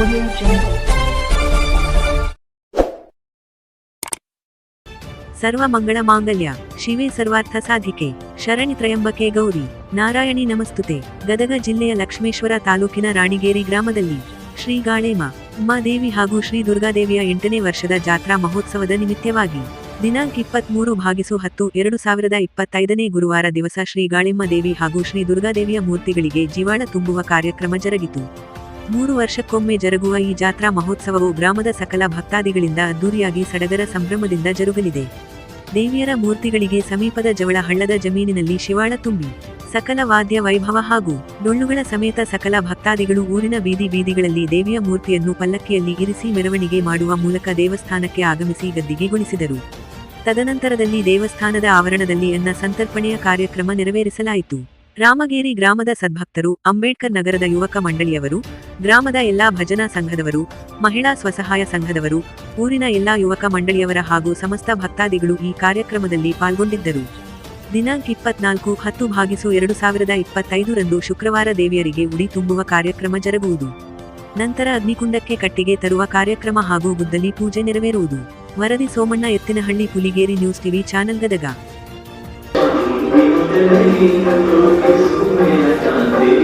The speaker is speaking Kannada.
Audio Jungle. ಸರ್ವ ಮಂಗಳ ಮಾಂಗಲ್ಯ. ಶಿವೇ ಸರ್ವಾರ್ಥ ಸಾಧಿಕೆ. ಶರಣಿ ತ್ರಯಂಬಕೆ ಗೌರಿ. ನಾರಾಯಣಿ ನಮಸ್ತುತೆ. ಗದಗ ಜಿಲ್ಲೆಯ ಲಕ್ಷ್ಮೇಶ್ವರ ತಾಲೂಕಿನ ರಾಣಿಗೇರಿ ಗ್ರಾಮದಲ್ಲಿ ಶ್ರೀ ಗಾಳೇಮ ಉಮಾದೇವಿ ಹಾಗೂ ಶ್ರೀ ದುರ್ಗಾದೇವಿಯ ಎಂಟನೇ ವರ್ಷದ ಜಾತ್ರಾ ಮಹೋತ್ಸವದ ನಿಮಿತ್ತವಾಗಿ ದಿನಾಂಕ ಇಪ್ಪತ್ಮೂರು ಭಾಗಿಸು ಹತ್ತು ಎರಡು ಸಾವಿರದ ಇಪ್ಪತ್ತೈದನೇ ಗುರುವಾರ ದಿವಸ ಶ್ರೀ ಗಾಳಿಮ್ಮ ದೇವಿ ಹಾಗೂ ಶ್ರೀ ದುರ್ಗಾದೇವಿಯ ಮೂರ್ತಿಗಳಿಗೆ ಜೀವಾಳ ತುಂಬುವ ಕಾರ್ಯಕ್ರಮ ಜರುಗಿತು. ಮೂರು ವರ್ಷಕ್ಕೊಮ್ಮೆ ಜರುಗುವ ಈ ಜಾತ್ರಾ ಮಹೋತ್ಸವವು ಗ್ರಾಮದ ಸಕಲ ಭಕ್ತಾದಿಗಳಿಂದ ಅದ್ದೂರಿಯಾಗಿ ಸಡಗರ ಸಂಭ್ರಮದಿಂದ ಜರುಗಲಿದೆ. ದೇವಿಯರ ಮೂರ್ತಿಗಳಿಗೆ ಸಮೀಪದ ಜವಳ ಹಳ್ಳದ ಜಮೀನಿನಲ್ಲಿ ಶಿವಾಳ ತುಂಬಿ, ಸಕಲ ವಾದ್ಯ ವೈಭವ ಹಾಗೂ ಡೊಳ್ಳುಗಳ ಸಮೇತ ಸಕಲ ಭಕ್ತಾದಿಗಳು ಊರಿನ ಬೀದಿ ಬೀದಿಗಳಲ್ಲಿ ದೇವಿಯ ಮೂರ್ತಿಯನ್ನು ಪಲ್ಲಕ್ಕಿಯಲ್ಲಿ ಇರಿಸಿ ಮೆರವಣಿಗೆ ಮಾಡುವ ಮೂಲಕ ದೇವಸ್ಥಾನಕ್ಕೆ ಆಗಮಿಸಿ ಗದ್ದಿಗೆಗೊಳಿಸಿದರು. ತದನಂತರದಲ್ಲಿ ದೇವಸ್ಥಾನದ ಆವರಣದಲ್ಲಿ ಅನ್ನ ಸಂತರ್ಪಣೆಯ ಕಾರ್ಯಕ್ರಮ ನೆರವೇರಿಸಲಾಯಿತು. ರಾಮಗೇರಿ ಗ್ರಾಮದ ಸದ್ಭಕ್ತರು ಅಂಬೇಡ್ಕರ್ ನಗರದ ಯುವಕ ಮಂಡಳಿಯವರು, ಗ್ರಾಮದ ಎಲ್ಲಾ ಭಜನಾ ಸಂಘದವರು, ಮಹಿಳಾ ಸ್ವಸಹಾಯ ಸಂಘದವರು, ಊರಿನ ಎಲ್ಲಾ ಯುವಕ ಮಂಡಳಿಯವರ ಹಾಗೂ ಸಮಸ್ತ ಭಕ್ತಾದಿಗಳು ಈ ಕಾರ್ಯಕ್ರಮದಲ್ಲಿ ಪಾಲ್ಗೊಂಡಿದ್ದರು. ದಿನಾಂಕ ಇಪ್ಪತ್ನಾಲ್ಕು ಹತ್ತು ಭಾಗಿಸು ಎರಡು ಸಾವಿರದ ಇಪ್ಪತ್ತೈದರಂದು ಶುಕ್ರವಾರ ದೇವಿಯರಿಗೆ ಉಡಿ ತುಂಬುವ ಕಾರ್ಯಕ್ರಮ ಜರುಗುವುದು. ನಂತರ ಅಗ್ನಿಕುಂಡಕ್ಕೆ ಕಟ್ಟಿಗೆ ತರುವ ಕಾರ್ಯಕ್ರಮ ಹಾಗೂ ಗುದ್ದಲಿ ಪೂಜೆ ನೆರವೇರುವುದು. ವರದಿ Somanna Ettinahalli, Puligeri news TV channel Gadag ಿ. मैं तेरे ही तो किस्म में चाहती